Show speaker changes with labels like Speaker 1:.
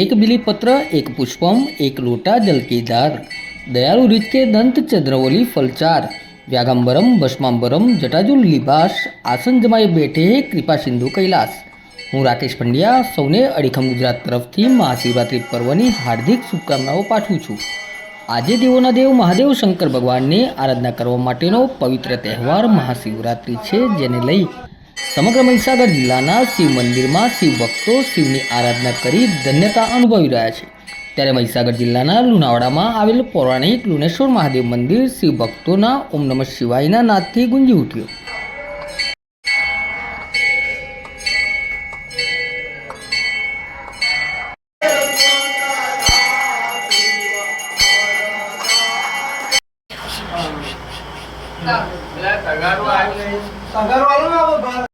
Speaker 1: એક બિલીપત્ર, એક પુષ્પમ, એક લોટા જલકીદાર દયાળુ રીતકે દંત ચંદ્રવલી ફલચાર, વ્યાગંબરમ, ભસ્માંબરમ, જટાજુલ લિબાસ આસન જમાઈ બેઠે કૃપા સિંધુ કૈલાસ. હું રાકેશ પંડ્યા, સૌને અડીખમ ગુજરાત તરફથી મહાશિવરાત્રિ પર્વની હાર્દિક શુભકામનાઓ પાઠવું છું. આજે દેવોના દેવ મહાદેવ શંકર ભગવાનની આરાધના કરવા માટેનો પવિત્ર તહેવાર મહાશિવરાત્રિ છે, જેને લઈ સમગ્ર મહીસાગર જિલ્લાના શિવ મંદિરમાં શિવ ભક્તો શિવની આરાધના કરી ધન્યતા અનુભવી રહ્યા છે. ત્યારે મહીસાગર જિલ્લાના લુણાવાડામાં આવેલ પૌરાણિક લુણેશ્વર મહાદેવ મંદિર શિવ ભક્તોના ઓમ નમઃ શિવાયના નાદથી ગુંજી ઉઠ્યું.
Speaker 2: તગારો આવી